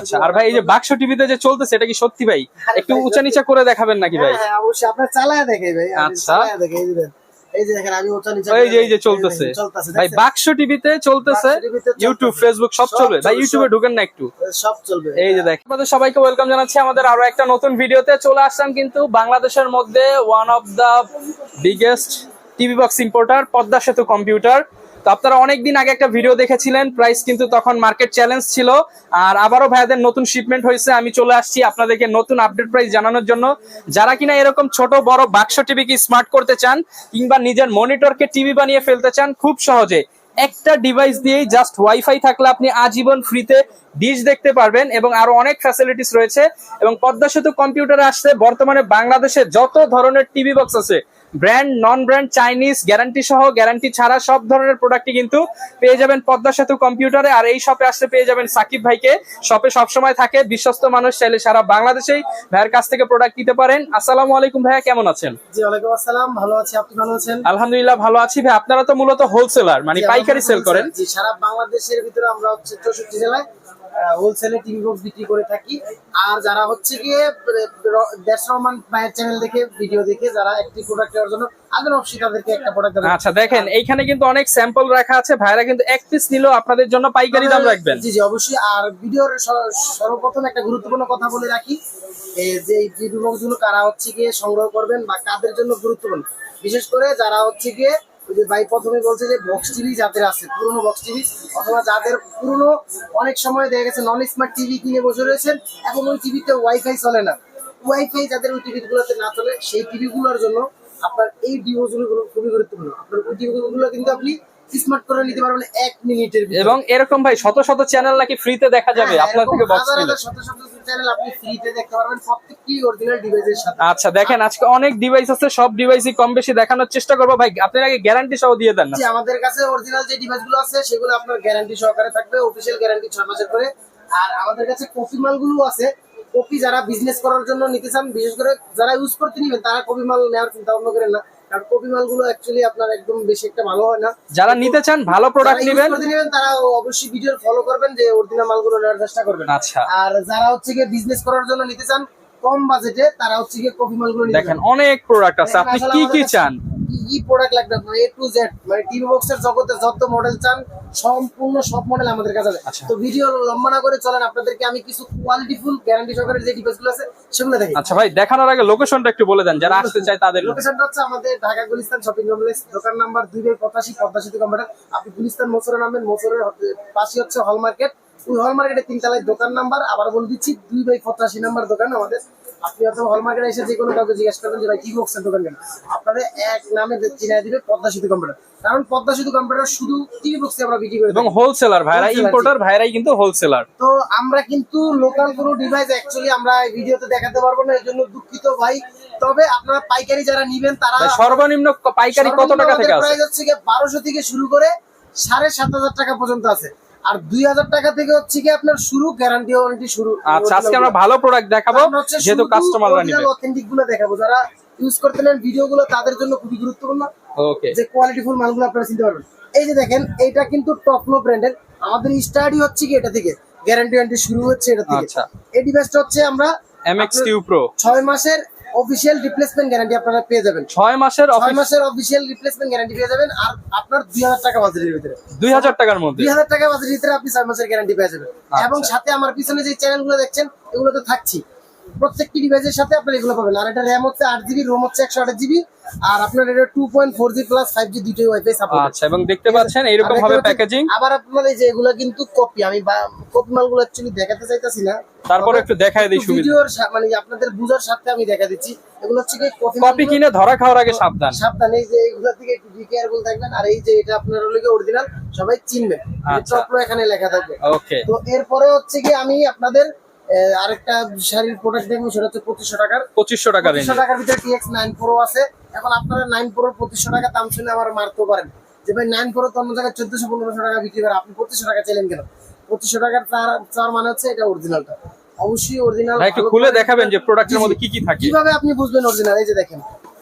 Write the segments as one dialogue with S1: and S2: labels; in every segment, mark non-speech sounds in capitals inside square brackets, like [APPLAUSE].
S1: আচ্ছা আর ভাই এই যে বাক্স টিভিতে যে চলতেছে এটা কি সত্যি ভাই? একটু
S2: ভাই,
S1: উঁচা নিচা করে দেখাবেন নাকি ভাই?
S2: হ্যাঁ, হ্যাঁ, অবশ্যই। আপনার চালায় দেখে ভাই
S1: আচ্ছা।
S2: এই যে দেখেন। এই যে দেখেন আমি ওটা নিচে
S1: এই যে এই যে চলতেছে।
S2: চলতেছে
S1: ভাই বাক্স টিভিতে চলতেছে। ইউটিউব ফেসবুক সব
S2: সব
S1: চলবে। ভাই ইউটিউবে। ঢুকেন না একটু।
S2: সব চলবে।
S1: এই যে আপনাদের সবাইকে ওয়েলকাম জানাচ্ছি। আমাদের আরও একটা নতুন ভিডিওতে চলে আসলাম কিন্তু বাংলাদেশের মধ্যে one of the biggest TV box importer Padma Setu computer তো আপনারা অনেকদিন আগে একটা ভিডিও দেখেছিলেন প্রাইস কিন্তু তখন মার্কেট চ্যালেঞ্জ ছিল। আর আবারও ভাইয়াদের নতুন শিপমেন্ট হয়েছে, আমি চলে আসছি আপনাদেরকে নতুন আপডেট প্রাইস জানানোর জন্য। যারা কিনা এরকম ছোট, বড় বাক্স টিভি কি স্মার্ট করতে চান, কিংবা নিজের মনিটরকে টিভি বানিয়ে ফেলতে চান, খুব সহজে। একটা ডিভাইস দিয়েই জাস্ট ওয়াইফাই থাকলে আপনি আজীবন ফ্রিতে ডিশ দেখতে পারবেন এবং আরও অনেক ফ্যাসিলিটিস রয়েছে। এবং পদ্মা সেতু কম্পিউটারে আসছে বর্তমানে বাংলাদেশে যত ধরনের টিভি বক্স আছে brand non brand Chinese guarantee সহ গ্যারান্টি ছাড়া সব ধরনের প্রোডাক্টই কিন্তু পেয়ে যাবেন পদ্মা সেতু কম্পিউটারে আর এই শপে আসতে পেয়ে যাবেন সাকিব ভাইকে। শপে সবসময় থাকে বিশ্বস্ত মানুষ চাইলে সারা বাংলাদেশেই ভাইয়ের কাছ থেকে প্রোডাক্ট নিতে পারেন। আসসালামু আলাইকুম ভাইয়া কেমন আছেন?
S2: জি ওয়ালাইকুম আসসালাম। ভালো আছি আপনি ভালো আছেন?
S1: আলহামদুলিল্লাহ ভালো আছি ভাই। আপনারা তো মূলত হোলসেলার মানে পাইকারি সেল করেন।
S2: জি সারা বাংলাদেশের ভিতরে আমরা হচ্ছে চৌষট্টি জেলায় হোলসেলে টিভি বক্স বিক্রি করে থাকি। আর যারা হচ্ছে গিয়ে দেড়শো রহমান ভাইয়ের চ্যানেল দেখে ভিডিও দেখে যারা একটি প্রোডাক্ট নেওয়ার জন্য আগ্রহ অবশ্যই তাদেরকে একটা প্রোডাক্ট
S1: আচ্ছা দেখেন এইখানে কিন্তু অনেক স্যাম্পল রাখা আছে। ভাইরা কিন্তু এক পিস নিলেও আপনাদের জন্য পাইকারি দাম রাখবেন।
S2: জি জি অবশ্যই। আর ভিডিওর সর্বপ্রথম একটা গুরুত্বপূর্ণ কথা বলে রাখি যে এই টিভি বক্স কারা হচ্ছে গিয়ে সংগ্রহ করবেন বা কাদের জন্য গুরুত্বপূর্ণ। বিশেষ করে যারা হচ্ছে গিয়ে ওই যে ভাই প্রথমে বলছে যে বক্স টিভি যাদের আছে পুরনো বক্স টিভি অথবা যাদের পুরনো অনেক সময় দেখা গেছে নন স্মার্ট টিভি কিনে বসে রয়েছেন এখন ওই টিভিতে ওয়াইফাই চলে না। ওয়াইফাই যাদের ওই টিভি গুলোতে না চলে সেই টিভি গুলোর জন্য আপনার এই ডিভোর্সগুলো খুবই গুরুত্বপূর্ণ। আপনার ওই টিভি গুলো কিন্তু আপনি স্মার্ট করে নিতে পারবেন এক মিনিটের
S1: এবং এরকম ভাই শত শত চ্যানেল নাকি ফ্রিতে দেখা যাবে
S2: হ্যাঁ,
S1: আপনার থেকে বক্স
S2: শত শত চ্যানেল আপনি ফ্রিতে দেখতে পারবেন প্রত্যেকটি অরিজিনাল ডিভাইসের সাথে।
S1: আচ্ছা দেখেন আজকে অনেক ডিভাইস আছে সব ডিভাইসই কম বেশি দেখানোর চেষ্টা করব। ভাই আপনার আগে গ্যারান্টি সহ দিয়ে দেন না।
S2: জি, আমাদের কাছে অরিজিনাল যে ডিভাইসগুলো আছে সেগুলো আপনার গ্যারান্টি সহকারে থাকবে অফিসিয়াল গ্যারান্টি ছয় মাসের করে। আর আমাদের কাছে কপি মালগুলো আছে কপি যারা বিজনেস করার জন্য নিতে চান বিশেষ করে যারা ইউজ করতে নিবেন তারা কপি মাল নেওয়ার চিন্তা ভাবনা করেন না। কারণ কপি মালগুলো অ্যাকচুয়ালি আপনার একদম বেশি একটা ভালো হয় না।
S1: যারা নিতে চান ভালো প্রোডাক্ট নেবেন।
S2: নেবেন তারা অবশ্যই ভিডিও ফলো করবেন যে অরিজিনাল মালগুলো নেওয়ার চেষ্টা করবেন।
S1: আচ্ছা।
S2: আর যারা হচ্ছে গিয়ে বিজনেস করার জন্য নিতে চান কম বাজেটে তারা হচ্ছে গিয়ে কপি মালগুলো
S1: দেখেন অনেক প্রোডাক্ট আছে। আপনি কি কি চান?
S2: কি কি প্রোডাক্ট লাগবে আপনার এ টু জেড মানে টিভি বক্সের জগতে যত মডেল চান সম্পূর্ণ সব মডেল আমাদের কাছে আছে।
S1: আচ্ছা।
S2: তো ভিডিও লম্বা না করে চলেন আপনাদেরকে আমি কিছু কোয়ালিটিফুল গ্যারান্টি সহকারে যে ডিভাইসগুলো আছে সেগুলো দেখি
S1: আচ্ছা ভাই দেখানোর আগে লোকেশনটা একটু বলে দেন যারা আসতে চায় তাদের
S2: লোকেশনটা হচ্ছে আমাদের ঢাকা গুলিস্তান শপিং কমপ্লেক্স দোকান নাম্বার দুই বাই পঁচাশি পদ্মা সেতু কম্পিউটার আপনি গুলিস্তান মোচরে নামবেন মোচরের পাশে হচ্ছে হল মার্কেট ওই হল মার্কেটের তিনতলায় দোকান নাম্বার আবার বলে দিচ্ছি দুই বাই পঁচাশি নাম্বার দোকান আমাদের। আপনি হয়তো হল মার্কেটে এসে যে কোনো কাউকে জিজ্ঞাসা করবেন যে ভাই কি বক্সের দোকান কেন? আপনাদের এক নামে চিনাই দিবে পদ্মা সেতু কম্পিউটার কারণ পদ্মা সেতু কম্পিউটার শুধু টিভি বক্সে আমরা বিক্রি করি
S1: এবং হোলসেলার ভাইরা ইম্পোর্টার ভাইরাই কিন্তু হোলসেলার
S2: তো আমরা কিন্তু লোকাল কোনো ডিভাইস অ্যাকচুয়ালি আমরা এই ভিডিওতে দেখাতে পারব না এর জন্য দুঃখিত ভাই। তবে আপনারা পাইকারি যারা নিবেন তারা
S1: সর্বনিম্ন পাইকারি কত টাকা থেকে আছে?
S2: প্রাইস হচ্ছে গিয়ে বারোশো থেকে শুরু করে সাড়ে সাত হাজার টাকা পর্যন্ত আছে। আর দুই হাজার টাকা থেকে হচ্ছে কি আপনার শুরু গ্যারান্টি ওয়ারেন্টি শুরু।
S1: আচ্ছা আজকে আমরা ভালো প্রোডাক্ট দেখাবো যেহেতু কাস্টমাররা নিবে।
S2: authentic গুলো দেখাবো। যারা ইউজ করতে নেন ভিডিও গুলো তাদের জন্য খুবই গুরুত্বপূর্ণ।
S1: ওকে
S2: যে কোয়ালিটিফুল মালগুলো আপনারা চিনতে পারবেন। এই যে দেখেন এইটা কিন্তু টপলো ব্র্যান্ডের আমাদের স্টাডি হচ্ছে কি এটা থেকে। গ্যারান্টি ওয়ারেন্টি শুরু হচ্ছে এটা থেকে।
S1: আচ্ছা।
S2: এই ডিভাইসটা হচ্ছে আমরা
S1: এমএক্স
S2: আপনার
S1: টিউ প্রো
S2: ছয় মাসের অফিসিয়াল রিপ্লেসমেন্ট গ্যারান্টি আপনারা পেয়ে যাবেন।
S1: ছয় মাসের
S2: ছয় মাসের অফিসিয়াল রিপ্লেসমেন্ট গ্যারান্টি পেয়ে যাবেন আর আপনার দুই হাজার টাকা বাজেটের ভিতরে।
S1: দুই হাজার টাকার মধ্যে।
S2: দুই হাজার টাকা বাজেটের ভিতরে আপনি ছয় মাসের গ্যারান্টি পেয়ে যাবেন।
S1: আচ্ছা।
S2: এবং সাথে আমার পিছনে যে চ্যানেলগুলো দেখছেন এগুলো তো থাকছি। প্রত্যেকটি ডিভাইসের সাথে আপনার এগুলো পাবেন। আর এটা র্যাম হচ্ছে আট জিবি রোম হচ্ছে একশো আট জিবি আর আপনার এটা two point four G plus five G দুটোই ওয়াইফাই সাপোর্ট
S1: আচ্ছা এবং দেখতে পাচ্ছেন এইরকম হবে প্যাকেজিং
S2: আবার আপনার এই যে এগুলো কিন্তু কপি আমি কপি মালগুলো অ্যাকচুয়ালি দেখাতে চাইতাছি না।
S1: তারপরে একটু দেখায় দিই সুবিধা।
S2: ভিডিওর মানে আপনাদের বুঝার সাথে আমি দেখা দিচ্ছি। এগুলো হচ্ছে কি কপি
S1: কপি কিনে ধরা খাওয়ার আগে সাবধান।
S2: সাবধান এই যে এগুলা থেকে একটু বি কেয়ারফুল থাকবেন। আর এই যে এটা আপনার হলো অরিজিনাল সবাই চিনবেন
S1: আচ্ছা।
S2: এখানে লেখা থাকবে।
S1: ওকে
S2: তো এরপরে হচ্ছে কি আমি আপনাদের আরেকটা শাড়ির প্রোডাক্ট দেখব সেটা হচ্ছে পঁচিশশো টাকার।
S1: পঁচিশশো টাকা রেঞ্জ
S2: পঁচিশশো টাকার ভিতরে টিএক্স নাইন প্রো আছে। এখন আপনারা নাইন প্রো পঁচিশশো টাকা দাম শুনে আমার মারতেও পারেন। যে ভাই নাইন প্রো তো অন্য জায়গায় চোদ্দশো পনেরোশো টাকা বিক্রি করে আপনি পঁচিশশো টাকা চাইলেন কেন? পঁচিশশো টাকার চার মানে হচ্ছে এটা অরিজিনালটা অবশ্যই অরিজিনাল
S1: একটু খুলে দেখাবেন যে প্রোডাক্টের মধ্যে কি কি থাকে।
S2: কীভাবে আপনি বুঝবেন অরিজিনাল এই যে দেখেন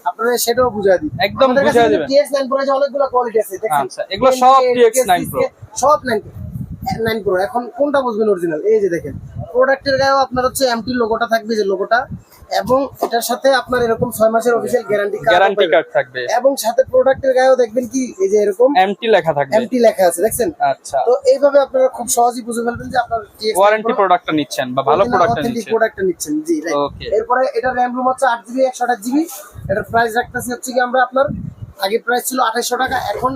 S2: আপনারা সেটাও বুঝাই দিই।
S1: একদম বুঝায় দিবেন।
S2: টিএক্স নাইন প্রো অনেকগুলো কোয়ালিটি আছে দেখেন
S1: আচ্ছা, এগুলো সব TX9 Pro।
S2: সব নাইন নাইন প্রো এখন কোনটা বুঝবেন অরিজিনাল এই যে দেখেন প্রোডাক্টের গায়েও আপনার হচ্ছে এমটি লোগোটা থাকবে যে লোগোটা এবং এটার সাথে আপনার এরকম ছয় মাসের অফিসিয়াল গ্যারান্টি
S1: গ্যারান্টি কার্ড থাকবে।
S2: এবং সাথে প্রোডাক্টের গায়েও দেখবেন কি এই যে এরকম
S1: এমটি লেখা থাকবে।
S2: এমটি লেখা আছে দেখছেন?
S1: আচ্ছা।
S2: তো এইভাবে আপনারা খুব সহজেই বুঝে ফেলবেন যে আপনার
S1: ওয়ারেন্টি প্রোডাক্টটা নিচ্ছেন বা ভালো প্রোডাক্টটা নিচ্ছেন।
S2: প্রোডাক্টটা নিচ্ছেন জি।
S1: Okay.
S2: এরপরে এটা র্যাম রুম হচ্ছে আট জিবি একশো আঠাশ জিবি এটার প্রাইস রাখতেছি হচ্ছে কি আমরা আপনার আগে প্রাইস ছিল আঠাইশশো টাকা এখন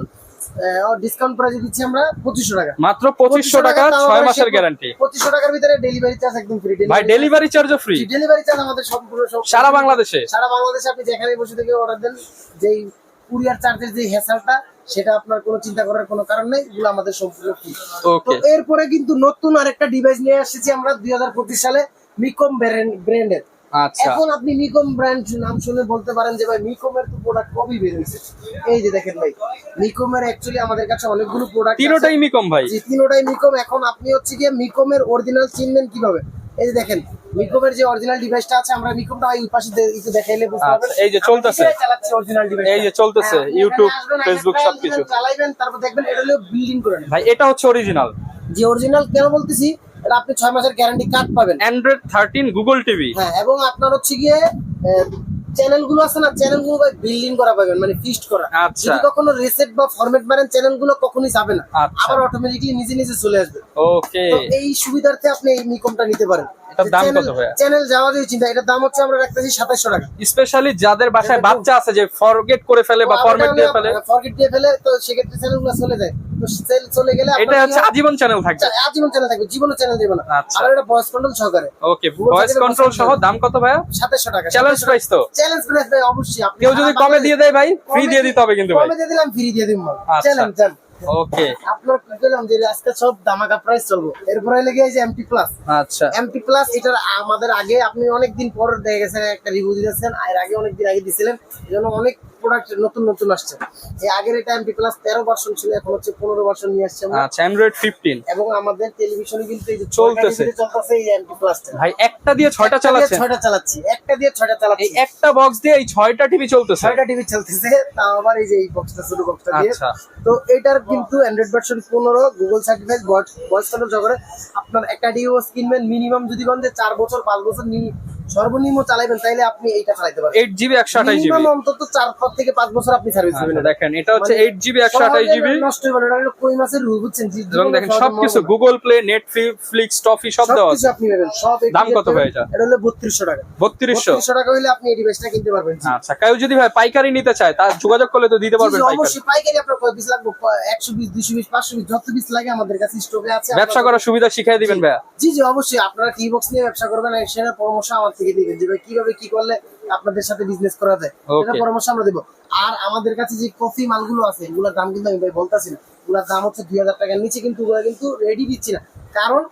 S2: ডিসকাউন্ট প্রাইসে দিচ্ছি আমরা পঁচিশশো টাকা।
S1: মাত্র পঁচিশশো টাকা ছয় মাসের গ্যারান্টি
S2: পঁচিশশো টাকার ভিতরে ডেলিভারি চার্জ একদম ফ্রি
S1: ভাই ডেলিভারি চার্জও ফ্রি
S2: ডেলিভারি চার্জ আমাদের সম্পূর্ণ সব
S1: সারা বাংলাদেশে?
S2: সারা বাংলাদেশে আপনি যেখানে বসে থেকে অর্ডার দেন যেই কুরিয়ার চার্জের যে হ্যাসালটা সেটা আপনার কোনো চিন্তা করার কোনো কারণ নেই এগুলো আমাদের সম্পূর্ণ ফ্রি তো এরপরে কিন্তু নতুন আরেকটা ডিভাইস নিয়ে এসেছি আমরা দুই হাজার পঁচিশ সালে মিকম ব্র্যান্ডের এখন আপনি মিকম ব্র্যান্ড নাম শুনে বলতে পারেন যে ভাই মিকমের তো প্রোডাক্ট কবই বের হয়েছে। এই যে দেখেন ভাই মিকমের অ্যাকচুয়ালি আমাদের কাছে অনেকগুলো প্রোডাক্ট
S1: তিনোটাই মিকম ভাই।
S2: জি তিনোটাই মিকম এখন আপনি হচ্ছে গিয়ে মিকমের অরিজিনাল চিনবেন কীভাবে? এই যে দেখেন মিকমের যে অরিজিনাল ডিভাইসটা আছে আমরা মিকমটা ওই পাশে একটু দেখাইলে বুঝতে পারবেন।
S1: আচ্ছা, এই যে চলতেছে।
S2: চালাচ্ছি অরিজিনাল ডিভাইস
S1: এই যে চলতেছে, ইউটিউব, ফেসবুক সবকিছু।
S2: চালাইবেন তারপর দেখবেন এটা হলো বিল্ডিং করে নেন।
S1: ভাই এটা হচ্ছে অরিজিনাল
S2: যে অরিজিনাল কেন বলতেছি? এটা আপনি ছয় মাসের গ্যারান্টি কার্ড পাবেন।
S1: অ্যান্ড্রয়েড থার্টিন গুগল টিভি
S2: হ্যাঁ এবং আপনার হচ্ছে গিয়ে চ্যানেলগুলো আছে না চ্যানেলগুলো বিল্ডিং করা পাবেন মানে ফিস্ট করা।
S1: আচ্ছা।
S2: যদি কখনো রিসেট বা ফরম্যাট মারেন চ্যানেলগুলো কখনোই যাবে না।
S1: আচ্ছা।
S2: আবার অটোমেটিকলি নিজে নিজে চলে আসবে।
S1: ওকে
S2: তো এই সুবিধার্থে আপনি এই নিকমটা নিতে পারেন।
S1: এটার দাম কত ভাইয়া?
S2: চ্যানেল যাওয়া দিয়ে চিন্তা এটার দাম হচ্ছে আমরা রাখতেছি সাতাশশো টাকা।
S1: স্পেশালি যাদের বাসায় বাচ্চা আছে যে ফরগেট করে ফেলে বা ফরম্যাট দিয়ে ফেলে।
S2: ফরগেট দিয়ে ফেলে তো সেক্ষেত্রে চ্যানেল চলে যায়। তো সেল চলে গেলে
S1: এটা হচ্ছে আজীবন চ্যানেল থাকবে।
S2: আজীবন চ্যানেল থাকবে জীবনও চ্যানেল দেবে না।
S1: আচ্ছা।
S2: আর এটা ভয়েস কন্ট্রোল সহকারে।
S1: ওকে ভয়েস কন্ট্রোল সহ দাম কত ভাইয়া?
S2: টাকা
S1: চ্যালেঞ্জ প্রাইস তো।
S2: চ্যালেঞ্জ প্রাইস ভাই অবশ্যই। আপনি
S1: কেউ যদি কমে দিয়ে দেয় ভাই ফ্রি দিয়ে দিতে হবে কিন্তু ভাই।
S2: কমে দিয়ে দিলাম ফ্রি দিয়ে
S1: আচ্ছা।
S2: চ্যালেঞ্জ চ্যালেঞ্জ
S1: ওকে
S2: আপনার কি করলাম যে আজকে সব দামাকা প্রাইস চলবো। এরপরে লেগে যে এমটি প্লাস
S1: আচ্ছা।
S2: এমটি প্লাস এটার আমাদের আগে আপনি অনেকদিন পর দেখে গেছেন একটা রিভিউ দিয়েছেন আর আগে অনেকদিন আগে দিয়েছিলেন এই জন্য অনেক প্রোডাক্ট নতুন নতুন আসছে। এই আগের এটা এমটি প্লাস তেরো ভার্সন ছিল এখন হচ্ছে পনেরো ভার্সন নিয়ে আসছে
S1: আচ্ছা অ্যান্ড্রয়েড ফিফটিন
S2: এবং আমাদের টেলিভিশনে কিন্তু এই যে
S1: চলতেছে।
S2: চলতেছে এই এমটি প্লাসটা
S1: ভাই একটা দিয়ে ছয়টা চালাচ্ছে।
S2: ছয়টা চালাচ্ছি একটা দিয়ে ছয়টা
S1: এই
S2: চালাচ্ছি
S1: একটা বক্স দিয়ে এই ছয়টা টিভি চলতেছে।
S2: ছয়টা টিভি চলতেছে তাও আবার এই যে এই বক্সটা ছোট বক্সটা দিয়ে।
S1: আচ্ছা।
S2: তো এটার কিন্তু অ্যান্ড্রয়েড ভার্সন পনেরো গুগল সার্টিফাইড ভয়েস কন্ট্রোল সহকারে আপনার একটা ডিওস কিনবেন মিনিমাম যদি বলেন যে চার বছর পাঁচ বছর সর্বনিম্ন তাইলে আপনি পারবেন।
S1: এইট জিবি একশো আঠাশ জিবি
S2: মিনিমাম অন্তত চার পাঁচ থেকে পাঁচ বছর আপনি সার্ভিস দিবেন
S1: দেখেন এটা হচ্ছে
S2: মানে
S1: এইট জিবি একশো আঠাশ
S2: সহজে
S1: জিবি
S2: নষ্ট হবে না, এটা হলো কই মাসের রুল বুঝছেন? জি-
S1: এবং দেখেন সবকিছু গুগল প্লে নেটফ্লিক্স টফি সব দেওয়া
S2: সবকিছু
S1: আছে।
S2: আপনি পাবেন সব
S1: দাম কত। ভাই এটা?
S2: এটা হলো বত্রিশশো টাকা।
S1: বত্রিশশো।
S2: বত্রিশশো টাকা হইলে আপনি এই ডিভাইসটা কিনতে পারবেন।
S1: আচ্ছা কেউ যদি ভাই পাইকারি নিতে চায় তার যোগাযোগ করলে তো দিতে পারবেন পাইকারি।
S2: অবশ্যই পাইকারি আপনার কয় পিস লাগবে? একশো পিস দুশো পিস পাঁচশো পিস যত পিস লাগে আমাদের কাছে স্টকে আছে
S1: ব্যবসা করার সুবিধা শিখাই দিবেন ভাইয়া।
S2: জি জি অবশ্যই। আপনারা টি বক্স নিয়ে ব্যবসা করবেন সেটা পরামর্শ থেকে দিবেন যে কীভাবে কি করলে আপনাদের সাথে বিজনেস করা যায় পরামর্শ আমরা দেবো। আর আমাদের কাছে যে কফি মালগুলো আছে এগুলোর দাম কিন্তু আমি ভাই বলতাছি না। এগুলোর দাম হচ্ছে দুই হাজার টাকার নিচে কিন্তু ওগুলো কিন্তু রেডি দিচ্ছি না। কারণ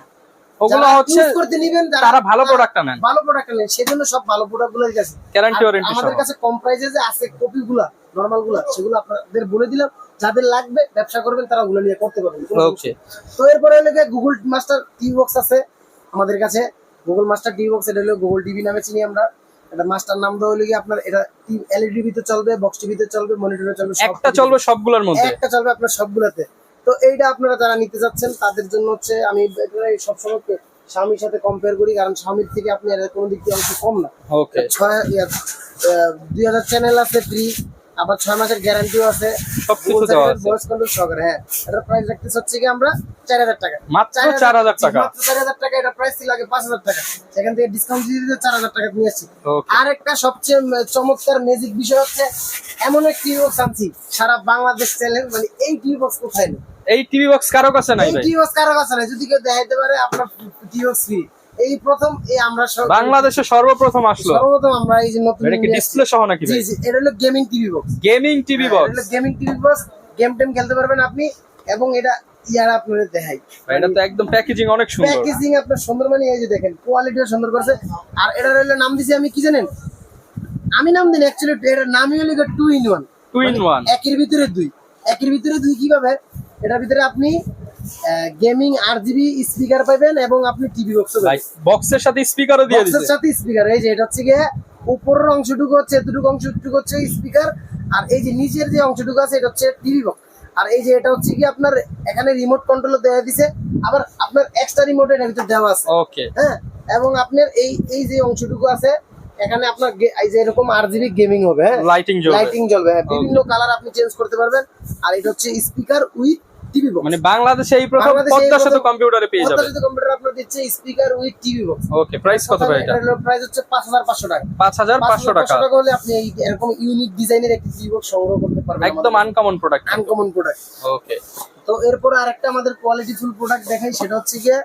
S1: ওগুলো হচ্ছে
S2: করতে নিবেন
S1: তারা ভালো প্রোডাক্টটা নেন।
S2: ভালো প্রোডাক্ট নেন। সেজন্য সব ভালো প্রোডাক্টগুলো আছে। আর
S1: warranty
S2: আমাদের কাছে কম প্রাইসে যে আছে কপি গুলা নর্মালগুলা সেগুলো আপনাদের বলে দিলাম। যাদের লাগবে ব্যবসা করবেন তারা ওগুলো নিয়ে করতে পারবেন।
S1: ওকে
S2: তো এরপরে হলো গুগল মাস্টার টিভি বক্স আছে আমাদের কাছে। গুগল মাস্টার টিভি বক্স এটা হলো গুগল টিভি নামে চিনি আমরা। এটা মাস্টার নাম দেওয়া হলো কি আপনার এটা এলইডি টিভিতে চলবে বক্স টিভিতে চলবে মনিটরে চলবে সব
S1: একটা চলবে সবগুলোর মধ্যে।
S2: একটা চলবে আপনার সবগুলোতে। তো এইটা আপনারা যারা নিতে যাচ্ছেন তাদের জন্য হচ্ছে আমি একেবারে সবসময় স্বামীর সাথে কম্পেয়ার করি কারণ স্বামীর থেকে আপনি এর কোনো দিক দিয়ে অংশ কম না।
S1: ওকে
S2: ছয় দুই হাজার চ্যানেল আছে ফ্রি আবার ছয় মাসের গ্যারান্টিও আছে।
S1: সবকিছু দেওয়া আছে।
S2: ভয়েস কন্ট্রোল সহকারে হ্যাঁ। এটার প্রাইস রাখতেছে হচ্ছে কি আমরা চার হাজার টাকা।
S1: মাত্র 4,000 টাকা।
S2: মাত্র চার হাজার টাকা এটা প্রাইস ছিল আগে পাঁচ হাজার টাকা। সেখান থেকে ডিসকাউন্ট দিয়ে দিতে চার হাজার টাকা নিয়ে আসছি। আর একটা সবচেয়ে চমৎকার ম্যাজিক বিষয় হচ্ছে এমন এক টিভি বক্স আনছি সারা বাংলাদেশ চ্যানেল মানে এই টিভি বক্স কোথায় নেই?
S1: এই টিভি বক্স কারও কাছে নাই ভাই?
S2: টিভি বক্স কারও কাছে নাই। যদি কেউ দেখাইতে পারে আপনার টিভি বক্স ফ্রি এই প্রথম এই আমরা
S1: বাংলাদেশে সর্বপ্রথম আসলো।
S2: সর্বপ্রথম আমরা এই যে নতুন
S1: এটা কি ডিসপ্লে সহ নাকি
S2: জি জি এটা হলো gaming TV box
S1: gaming TV box
S2: gaming TV box game টেম খেলতে পারবেন আপনি এবং এটা ইয়ারা আপনাদের দেখাই।
S1: এটা তো একদম প্যাকেজিং অনেক সুন্দর।
S2: প্যাকেজিং আপনার সুন্দর মানে এই যে দেখেন কোয়ালিটিও সুন্দর করছে। আর এটার হলো নাম দিছি আমি কি জানেন? আমি নাম দিন অ্যাকচুয়ালি এটার নামই হলো two in one
S1: two in one
S2: একের ভিতরে দুই। একের ভিতরে দুই কীভাবে? এটার ভিতরে আপনি গেমিং আর জিবি স্পিকার পাবেন এবং আপনি টিভি বক্স
S1: ভাই বক্সের সাথে স্পিকারও দিয়ে
S2: বক্সের সাথে স্পিকার এই যে এটা হচ্ছে গিয়ে উপরের অংশটুকু হচ্ছে এতটুকু অংশটুকু হচ্ছে স্পিকার আর এই যে নিচের যে অংশটুকু আছে এটা হচ্ছে টিভি বক্স আর এই যে এটা হচ্ছে কি আপনার এখানে রিমোট কন্ট্রোল দেওয়া দিছে আবার আপনার এক্সট্রা রিমোট এটার ভিতরে দেওয়া আছে।
S1: ওকে
S2: হ্যাঁ? এবং আপনার এই এই যে অংশটুকু আছে এখানে আপনার এই যে এরকম আরজিবি গেমিং হবে হ্যাঁ?
S1: লাইটিং জ্বলবে।
S2: লাইটিং জ্বলবে হ্যাঁ। বিভিন্ন কালার আপনি চেঞ্জ করতে পারবেন। আর এটা হচ্ছে স্পিকার উইথ টিভি বক্স
S1: মানে বাংলাদেশে এই প্রথম
S2: বাংলাদেশে এই
S1: পদ্মা সেতু কম্পিউটারে পেয়ে যাবে
S2: কম্পিউটার আপনার দিচ্ছে speaker with TV box
S1: okay price কত ভাই এটা?
S2: প্রাইস হচ্ছে পাঁচ হাজার পাঁচশো টাকা।
S1: পাঁচ হাজার পাঁচশো টাকা।
S2: টাকা হলে আপনি এই এরকম ইউনিক ডিজাইনের একটি টিভি বক্স সংগ্রহ করতে পারবেন
S1: একদম uncommon product
S2: uncommon product
S1: okay
S2: তো এরপর আরেকটা আমাদের কোয়ালিটি ফুল প্রোডাক্ট দেখাই সেটা হচ্ছে গিয়ে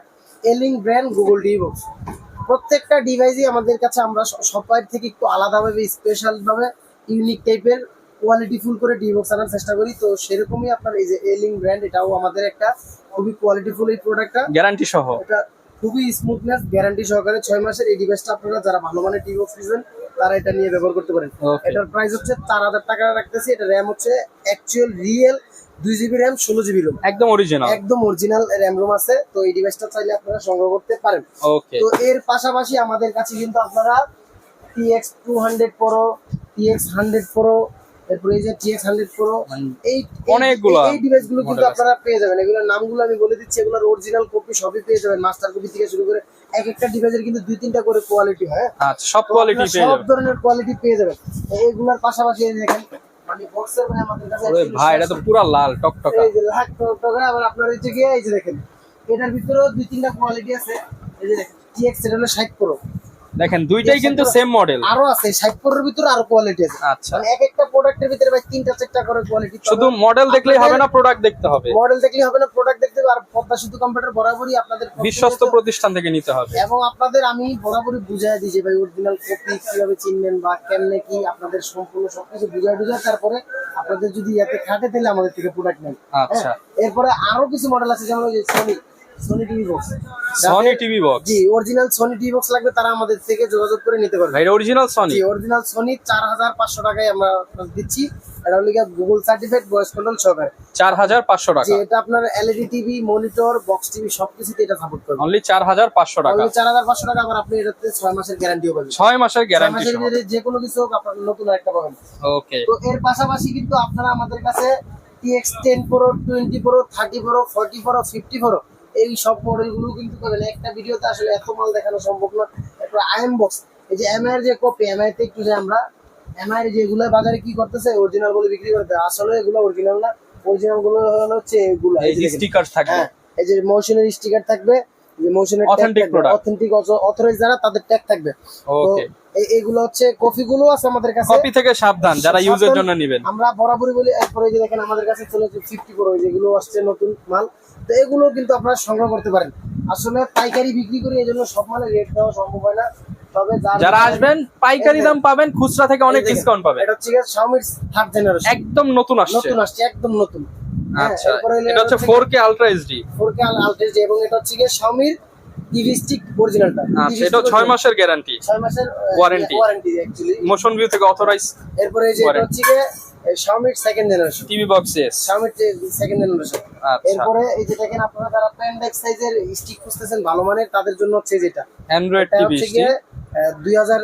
S2: এলিং ব্র্যান্ড গুগল টিভি বক্স প্রত্যেকটা ডিভাইসই আমাদের কাছে আমরা সবার থেকে একটু আলাদাভাবে স্পেশাল ভাবে ইউনিক টাইপের কোয়ালিটি ফুল করে টিভি বক্স আনার চেষ্টা করি। তো সেরকমই আপনার এই যে এলিং ব্র্যান্ড এটাও আমাদের একটা খুবই কোয়ালিটি ফুল এই প্রোডাক্টটা
S1: গ্যারান্টি সহ।
S2: এটা খুবই স্মুথনেস গ্যারান্টি সহকারে ছয় মাসের এই ডিভাইসটা আপনারা যারা ভালো মানের টিভি বক্স নেবেন তারা এটা নিয়ে ব্যবহার করতে পারেন। এটার প্রাইস হচ্ছে চার হাজার টাকা রাখতেছি। এটা র্যাম হচ্ছে অ্যাকচুয়াল রিয়েল দুই জিবি র্যাম ষোলো জিবি রোম
S1: একদম অরিজিনাল
S2: একদম অরিজিনাল র্যাম রোম আছে। তো এই ডিভাইসটা চাইলে আপনারা সংগ্রহ করতে পারেন।
S1: ওকে
S2: তো এর পাশাপাশি আমাদের কাছে কিন্তু আপনারা TX two hundred pro TX hundred pro এরপরে এই যে টিএক্স হান্ড্রেড প্রো এই
S1: অনেকগুলা
S2: এই ডিভাইসগুলো কিন্তু আপনারা পেয়ে যাবেন। এগুলোর নামগুলো আমি বলে দিচ্ছি এগুলোর অরিজিনাল কপি সবই পেয়ে যাবেন। মাস্টার কপি থেকে শুরু করে এক একটা ডিভাইসের কিন্তু দুই তিনটা করে কোয়ালিটি হয় হ্যাঁ?
S1: আচ্ছা সব কোয়ালিটি
S2: সব ধরনের কোয়ালিটি পেয়ে যাবেন। এইগুলোর পাশাপাশি দেখেন মানে বক্সের মানে আমাদের কাছে
S1: ভাই এটা তো পুরা লাল টকটকা।
S2: এই যে আবার আপনার হচ্ছে গিয়ে এই যে দেখেন এটার ভিতরেও দুই তিনটা কোয়ালিটি আছে। এই যে দেখেন টিএক্স এটা হলো ষাট প্রো
S1: দেখেন দুইটাই কিন্তু সেম মডেল
S2: আরও আছে ষাট প্রোর ভিতরে আরও কোয়ালিটি আছে।
S1: আচ্ছা।
S2: মানে এক একটা প্রোডাক্টের ভিতরে ভাই তিনটা চারটা করে কোয়ালিটি
S1: শুধু মডেল দেখলেই হবে না প্রোডাক্ট দেখতে হবে।
S2: মডেল দেখলে হবে না প্রোডাক্ট দেখতে হবে আর পদ্মা সেতু কম্পিউটার বরাবরই আপনাদের
S1: বিশ্বস্ত প্রতিষ্ঠান থেকে নিতে হবে।
S2: এবং আপনাদের আমি বরাবরই বুঝাই যে ভাই অরিজিনাল কপি কীভাবে চিনবেন বা কেমনে কি আপনাদের সম্পূর্ণ সবকিছু বুঝাই বুঝাই তারপরে আপনাদের যদি এতে খাটে তাহলে আমাদের থেকে প্রোডাক্ট নেন।
S1: আচ্ছা।
S2: এরপরে আরও কিছু মডেল আছে যেমন ওই যে Sony Sony TV box
S1: Sony TV box
S2: জি অরিজিনাল সোনি টিভি বক্স লাগবে তারা আমাদের থেকে যোগাযোগ করে নিতে পারবে।
S1: ভাই অরিজিনাল সনি
S2: জি অরিজিনাল সোনি চার হাজার পাঁচশো টাকায় আমরা দিচ্ছি। এটা হলো গুগল সার্টিফাইড ভয়েস কন্ট্রোল সহকারে।
S1: চার হাজার পাঁচশো টাকা।
S2: এটা আপনার LED TV monitor box TV সবকিছুতে এটা সাপোর্ট করবে।
S1: অনলি চার হাজার পাঁচশো টাকা।
S2: তাহলে চার হাজার পাঁচশো টাকা আবার আপনি এটাতে ছয় মাসের গ্যারান্টিও পাবেন।
S1: ছয় মাসের
S2: ছয়
S1: গ্যারান্টি সহ
S2: যে কোনো কিছু হোক আপনার নতুন একটা পাবেন।
S1: ওকে
S2: তো এর পাশাপাশি কিন্তু আপনারা আমাদের কাছে TX ten pro twenty pro thirty pro forty pro fifty pro এই সব মডেলগুলো কিন্তু পাবেন। একটা ভিডিওতে আসলে এত মাল দেখানো সম্ভব না। এরপর আইএম বক্স এই যে এমআই এর যে কপি এমআই তে একটু যে আমরা এমআই এর যেগুলো বাজারে কি করতেছে অরিজিনাল বলে বিক্রি করতে আসলে এগুলো অরিজিনাল না। অরিজিনালগুলো হচ্ছে এগুলো।
S1: এই যে স্টিকার থাকবে।
S2: হ্যাঁ এই যে মোশনের স্টিকার থাকবে যে মোশনের
S1: Authentic product.
S2: অথেন্টিক অথরাইজ যারা তাদের ট্যাগ থাকবে।
S1: ওকে
S2: এইগুলো হচ্ছে কফি গুলো আছে আমাদের কাছে।
S1: কপি থেকে সাবধান যারা ইউজের জন্য নেবেন।
S2: আমরা বরাবরই বলি এরপরে যে দেখেন আমাদের কাছে চলে ফিফটি প্রো যেগুলো আসছে নতুন মাল। তো এগুলো কিন্তু আপনারা সংগ্রহ করতে পারেন। আসলে পাইকারি বিক্রি করি এই জন্য সব মালের রেট দেওয়া সম্ভব হয় না। তবে যারা
S1: আসবেন পাইকারি দাম পাবেন খুচরা থেকে অনেক ডিসকাউন্ট পাবেন।
S2: এটা হচ্ছে শাওমির থার্ড জেনারেশন
S1: একদম নতুন আসছে।
S2: নতুন আসছে একদম নতুন। হ্যাঁ,
S1: আচ্ছা এটা হচ্ছে four K ultra HD
S2: 4K আলট্রাস এবং এটা হচ্ছে টিভি স্টিক অরিজিনালটা
S1: আচ্ছা এটা মাসের গ্যারান্টি
S2: মাসের। ওয়ারেন্টি অ্যাকচুয়ালি
S1: মোশন ভিউ থেকে অথরাইজ
S2: এরপরে এই যে এটা হচ্ছে শাওমির second generation
S1: TV box S
S2: শাওমির second generation এরপরে এই যে দেখেন আপনারা যারা প্যান্ডেক্স সাইজের স্টিক খুঁজতেছেন ভালো মানের তাদের জন্য হচ্ছে যেটা।
S1: অ্যান্ড্রয়েড টিভি
S2: দুই হাজার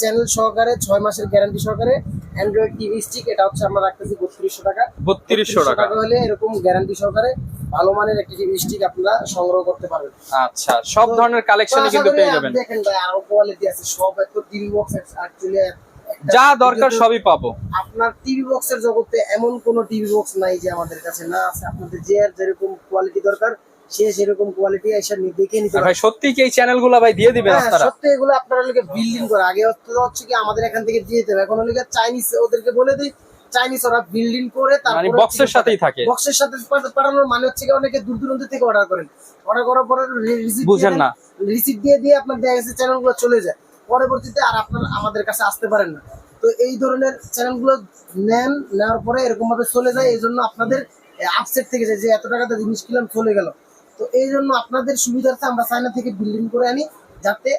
S2: চ্যানেল সহকারে ছয় মাসের গ্যারান্টি সহকারে অ্যান্ড্রয়েড টিভি স্টিক এটা হচ্ছে আমরা রাখতেছি বত্রিশশো টাকা।
S1: বত্রিশশো টাকা।
S2: হলে এরকম গ্যারান্টি সহকারে ভালো মানের একটি টিভি স্টিক আপনারা সংগ্রহ করতে পারবেন।
S1: আচ্ছা সব ধরনের কালেকশনই কিন্তু পেয়ে যাবেন।
S2: দেখেন ভাই আরও কোয়ালিটি আছে। সব এত টিভি বক্স অ্যাকচুয়ালি
S1: যা দরকার সবই পাবো।
S2: আপনার টিভি বক্সের জগতে এমন কোন টিভি বক্স নাই যে আমাদের কাছে না আছে? আপনাদের যে আর যেরকম কোয়ালিটি দরকার সে সেরকম কোয়ালিটি এসে দেখে নিতে
S1: ভাই সত্যি কি এই চ্যানেলগুলো ভাই দিয়ে দিবেন
S2: হ্যাঁ,
S1: আপনারা?
S2: সত্যি এগুলো আপনারা লোকে বিল্ডিং করে। আগে হচ্ছে কি আমাদের এখান থেকে দিয়ে এখন চাইনিজ ওদেরকে বলে দিই। চাইনিজ ওরা বিল্ডিং করে
S1: মানে বক্সের সাথেই থাকে।
S2: বক্সের সাথে পাঠানোর মানে হচ্ছে কি অনেকে দূর দূরান্ত থেকে অর্ডার করেন। অর্ডার করার পরে
S1: বুঝেন না।
S2: রিসিপ্ট দিয়ে দিয়ে আপনার দেখা গেছে চ্যানেলগুলো চলে যায়। পরবর্তীতে আর আপনারা আমাদের কাছে আসতে পারেন না। তো এই ধরনের চ্যানেলগুলো নেন, নেওয়ার পরে এরকমভাবে চলে যায়, এই জন্য আপনাদের আপসেট থেকে যায় যে এত টাকাতে জিনিস কিলাম চলে গেল। তো এই জন্য আপনাদের সুবিধার্থে আমরা চায়না থেকে বিল্ডিং করে আনি। যাতে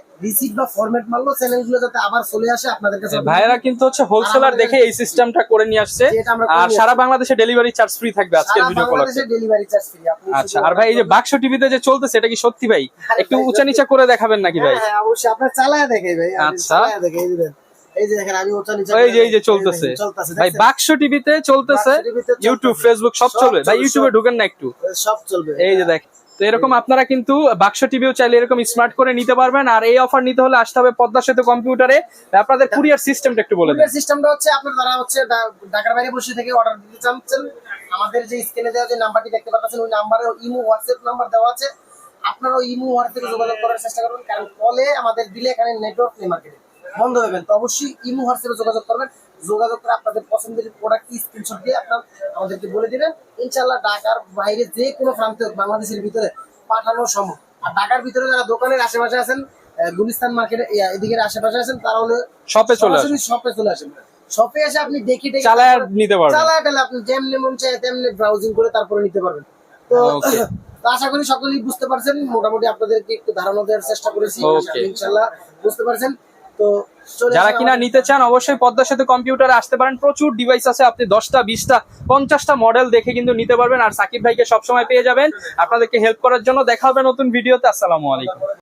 S2: বা ফরম্যাট মারলো চ্যানেলগুলো যাতে আবার চলে আসে আপনাদের কাছে।
S1: ভাইয়েরা কিন্তু হচ্ছে হোলসেলার দেখে এই সিস্টেমটা করে নিয়ে আসছে। আর সারা বাংলাদেশে ডেলিভারি চার্জ ফ্রি থাকবে আজকের video call
S2: delivery charge free
S1: আচ্ছা আর ভাই এই যে বাক্স টিভিতে যে চলতেছে এটা কি সত্যি ভাই? একটু উঁচা নিচা করে দেখাবেন নাকি ভাই?
S2: হ্যাঁ, হ্যাঁ, অবশ্যই। আপনার চালায় দেখে ভাই
S1: আচ্ছা।
S2: চালায় দেখে এই যে দেখেন আমি ওটা নিচে
S1: এই যে এই যে চলতেছে। ভাই বাক্স টিভিতে চলতেছে। ইউটিউব ফেসবুক সব চলবে। ভাই ইউটিউবে। ঢুকেন না একটু।
S2: সব চলবে।
S1: এই যে দেখ তো এরকম আপনারা কিন্তু বাক্স টিভিও চাইলে এরকম স্মার্ট করে নিতে পারবেন। আর এই অফার নিতে হলে আসতে হবে পদ্মা সেতু কম্পিউটারে আপনাদের কুরিয়ার সিস্টেমটা একটু বলে দেন।
S2: সিস্টেমটা হচ্ছে আপনার যারা হচ্ছে ঢাকার বাইরে বসে থেকে অর্ডার দিতে চাচ্ছেন আমাদের যে স্ক্রিনে দেওয়া যে নাম্বারটি দেখতে পাচ্ছেন ওই নাম্বারে ইমো হোয়াটসঅ্যাপ নাম্বার দেওয়া আছে। আপনারা ওই ইমো হোয়াটসঅ্যাপে যোগাযোগ করার চেষ্টা করবেন কারণ কলে আমাদের দিলে এখানে নেটওয়ার্ক নেই মার্কেটে বন্ধ যাবেন তো অবশ্যই ইমো হোয়াটসঅ্যাপে যোগাযোগ করবেন। যোগাযোগ করে আপনাদের পছন্দের প্রোডাক্ট স্ক্রিনশট দিয়ে আপনার আমাদেরকে বলে দিবেন। ইনশাল্লাহ ঢাকার বাইরে যে কোনো প্রান্তে হোক, বাংলাদেশের ভিতরে পাঠানো সম্ভব। আর ঢাকার ভিতরে যারা দোকানের আশেপাশে আছেন গুলিস্তান মার্কেটে এদিকের আশেপাশে আছেন তারা হলে
S1: শপে চলে আসুন।
S2: শপে চলে আসেন। শপে এসে আপনি দেখে দেখে
S1: চালায় নিতে পারবেন।
S2: চালায় টালে আপনি যেমনি মন চায় তেমনি ব্রাউজিং করে তারপরে নিতে পারবেন। [CLEARS THROAT] তো আশা করি সকলেই বুঝতে পারছেন। মোটামুটি আপনাদেরকে একটু ধারণা দেওয়ার চেষ্টা করেছি।
S1: Okay.
S2: ইনশাল্লাহ বুঝতে পারছেন। তো
S1: যারা কিনা নিতে চান অবশ্যই পদ্মা সেতু কম্পিউটারে আসতে পারেন। প্রচুর ডিভাইস আছে আপনি দশটা বিশটা পঞ্চাশটা মডেল দেখে কিন্তু নিতে পারবেন। আর সাকিব ভাইকে সবসময় পেয়ে যাবেন। আপনাদেরকে হেল্প করার জন্য দেখা হবে নতুন ভিডিওতে আসসালামু আলাইকুম।